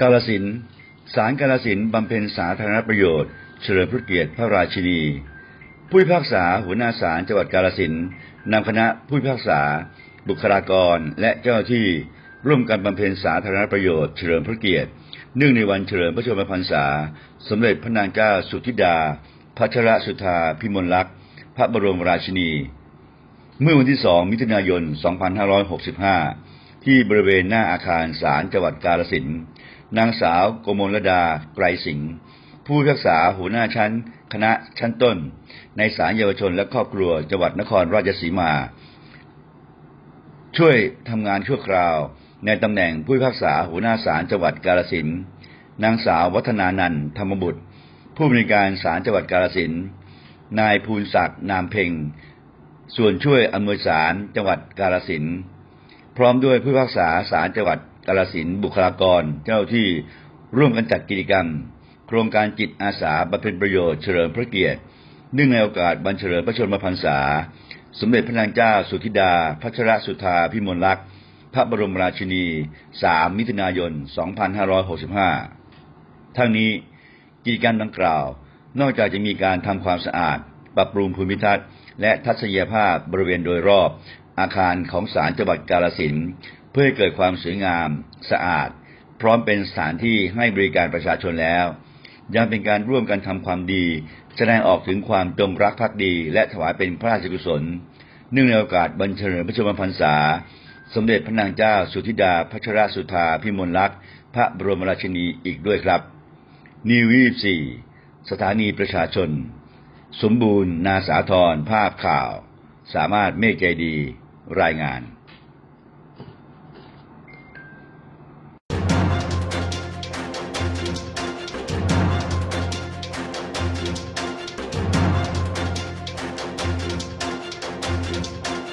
กาลสินศาลกาลสินบำเพ็ญสาธารณประโยชน์ เฉลิมพระเกียรติพระราชินี ผู้พิพากษาหัวหน้าศาลจังหวัดกาลสินนำคณะผู้พิพากษา บุคลากรและเจ้าที่ร่วมกันบำเพ็ญสาธารณประโยชน์เฉลิมพระเกียรติเนื่องในวันเฉลิมพระชนมพรรษา สมเด็จพระนางเจ้าสุธิดา พัชรสุธาพิมลลักษณ์ พระบรมราชินี เมื่อวันที่2มิถุนายน 2565 ที่บริเวณหน้าอาคารศาลจังหวัดกาฬสินธุ์ นางสาวโกมลดาไกรสิงห์ผู้พิพากษาหัวหน้าชั้น คณะชั้นต้น ในศาลเยาวชนและครอบครัวจังหวัดนครราชสีมา ช่วยทำงานชั่วคราว ในตำแหน่งผู้พิพากษาหัวหน้าศาลจังหวัดกาฬสินนางสาววัฒนานันธรรมบุตร ผู้บริการศาลจังหวัดกาฬสินนายภูลศักดิ์นามเพ็งส่วนช่วยอำนวยสารจังหวัดกาฬสินพร้อมด้วยผู้พิพากษาศาลจังหวัด กาฬสินบุคลากร เจ้าที่ร่วมกันจัดกิจกรรม โครงการจิตอาสาบำเพ็ญประโยชน์เฉลิมพระเกียรติเนื่องในโอกาสวันเฉลิมพระชนมพรรษา สมเด็จพระนางเจ้าสุธิดา พัชรสุธาพิมลลักษณ์พระบรมราชินี 3 มิถุนายน 2565 ทั้งนี้กิจกรรมดังกล่าว นอกจากจะมีการทำความสะอาด ปรับปรุงภูมิทัศน์ และทัศนียภาพบริเวณโดยรอบอาคารของศาลจังหวัดกาฬสิน พื่อให้เกิดความสวยงาม สะอาด พร้อมเป็นสถานที่ให้บริการประชาชนแล้ว ยังเป็นการร่วมกันทำความดี แสดงออกถึงความจงรักภักดี และถวายเป็นพระราชกุศลเนื่องในโอกาสบัญเฉลิมพระชนมพรรษา สมเด็จพระนางเจ้าสุธิดาพัชรสุธาพิมลลักษณ์พระบรมราชินีอีกด้วยครับนิว24สถานีประชาชน สมบูรณ์ นาสาธรภาพข่าว สามารถเมฆใจดี รายงาน